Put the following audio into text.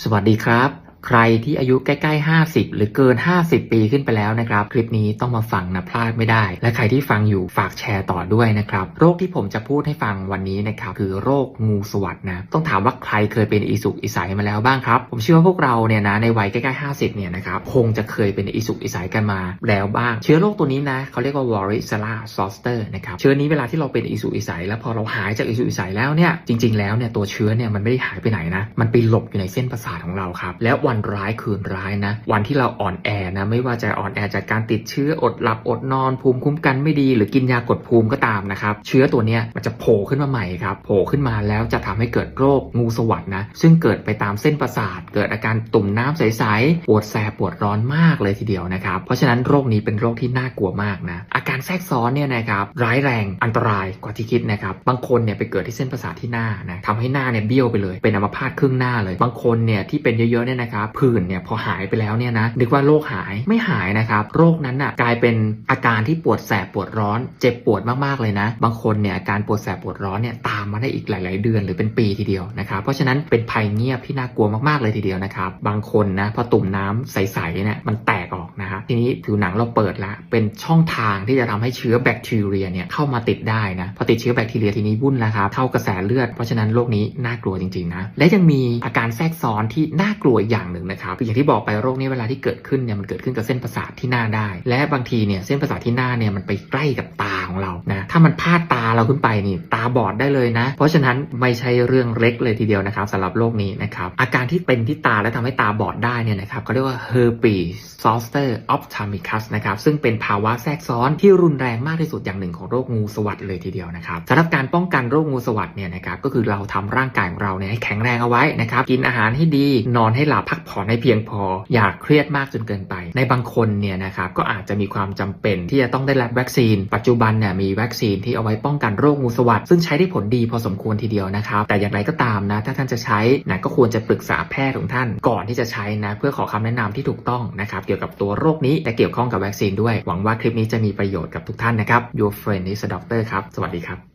สวัสดีครับ ใครที่อายุใกล้ๆ 50 หรือเกิน 50 ปีขึ้นไปแล้วนะครับ คลิปนี้ต้องมาฟังนะพลาดไม่ได้ และใครที่ฟังอยู่ฝากแชร์ต่อด้วยนะครับ โรคที่ผมจะพูดให้ฟังวันนี้นะครับคือโรคงูสวัสดนะ ต้องถามว่าใครเคยเป็นอีสุกอีใสมาแล้วบ้างครับ ผมเชื่อว่าพวกเราเนี่ยนะในวัยใกล้ๆ 50 เนี่ยนะครับคงจะเคยเป็นอีสุกอีใสกันมาแล้วบ้าง เชื้อโรคตัวนี้นะเขาเรียกว่า Varicella zoster นะครับเชื้อนี้เวลาที่เราเป็นอีสุกอีใสแล้วพอเราหายจากอีสุกอีใสแล้วเนี่ยจริง ๆแล้วเนี่ยตัวเชื้อเนี่ยมันไม่ได้หายไปไหนนะมันไปหลบอยู่ในเส้นประสาทของเราครับแล้ววันร้ายคืนร้ายนะ วันที่เราอ่อนแอนะไม่ว่าจะอ่อนแอจากการติดเชื้ออดหลับอดนอน ภูมิคุ้มกันไม่ดี หรือกินยากดภูมิก็ตามนะครับเชื้อตัวเนี้ยมันจะโผล่ขึ้นมาใหม่ครับโผล่ขึ้นมาแล้วจะทำให้เกิดโรคงูสวัสดนะซึ่งเกิดไปตามเส้นประสาท เกิดอาการตุ่มน้ำใสๆปวดแสบปวดร้อนมากเลยทีเดียวนะครับเพราะฉะนั้นโรคนี้เป็นโรคที่น่ากลัวมากนะอา การแทรกซ้อนเนี่ยนะครับร้ายแรงอันตรายกว่าที่คิดนะครับบางคนเนี่ยไปเกิดที่เส้นประสาทที่หน้านะทำให้หน้าเนี่ยเบี้ยวไปเลย เป็นอัมพาตครึ่งหน้าเลย บางคนเนี่ยที่เป็นเยอะๆเนี่ยนะครับผื่นเนี่ยพอหายไปแล้วเนี่ยนะนึกว่าโรคหายไม่หายนะครับโรคนั้นน่ะกลายเป็นอาการที่ปวดแสบปวดร้อน เจ็บปวดมากๆเลยนะ บางคนเนี่ยอาการปวดแสบปวดร้อนเนี่ยตามมาได้อีกหลาย ๆ เดือนหรือเป็นปีทีเดียวนะครับเพราะฉะนั้นเป็นภัยเงียบที่น่ากลัวมากๆเลยทีเดียวนะครับบางคนนะพอตุ่มน้ำใสๆเนี่ยมันแตกออก ทีนี้ผิวหนังเราเปิดละ เป็นช่องทางที่จะทำให้เชื้อแบคทีเรียเนี่ยเข้ามาติดได้นะ พอติดเชื้อแบคทีเรียทีนี้วุ่นแล้วครับ เข้ากระแสเลือด เพราะฉะนั้นโรคนี้น่ากลัวจริงๆนะ และยังมีอาการแทรกซ้อนที่น่ากลัวอีกอย่างหนึ่งนะครับอย่างที่บอกไปโรคนี้เวลาที่เกิดขึ้นเนี่ยมันเกิดขึ้นกับเส้นประสาทที่หน้าได้ และบางทีเนี่ยเส้นประสาทที่หน้าเนี่ยมันไปใกล้กับตาของเรานะถ้ามันพลาดตาเราขึ้นไปนี่ตาบอดได้เลยนะ เพราะฉะนั้นไม่ใช่เรื่องเล็กเลยทีเดียวนะครับสำหรับโรคนี้นะครับอาการที่เป็นที่ตาและทำให้ตาบอดได้เนี่ยนะครับเขาเรียกว่า herpes zoster ophthalmicus นะครับซึ่งเป็นภาวะแทรกซ้อนที่รุนแรงมากที่สุดอย่างหนึ่งของโรคงูสวัสดเลยทีเดียวนะครับสำหรับการป้องกันโรคงูสวัสดเนี่ยนะครับก็คือเราทำร่างกายของเราเนี่ยให้แข็งแรงเอาไว้นะครับกินอาหารให้ดี นอนให้หลับพักผ่อนให้เพียงพอ อย่าเครียดมากจนเกินไป ในบางคนเนี่ยนะครับก็อาจจะมีความจำเป็นที่จะต้องได้รับวัคซีนปัจจุบันเนี่ยมีวัคซีนที่เอาไว้ป้องกันโรคงูสวัดซึ่งใช้ได้ผลดีพอสมควรทีเดียวนะครับแต่อย่างไรก็ตามนะถ้าท่านจะใช้นะก็ควรจะปรึกษาแพทย์ของท่าน ก่อนที่จะใช้นะเพื่อขอคำแนะนำที่ถูกต้องนะครับเกี่ยวกับตัวโรคนี้และเกี่ยวข้องกับวัคซีนด้วย หวังว่าคลิปนี้จะมีประโยชน์กับทุกท่านนะครับ Your friend is a doctor ครับ สวัสดีครับ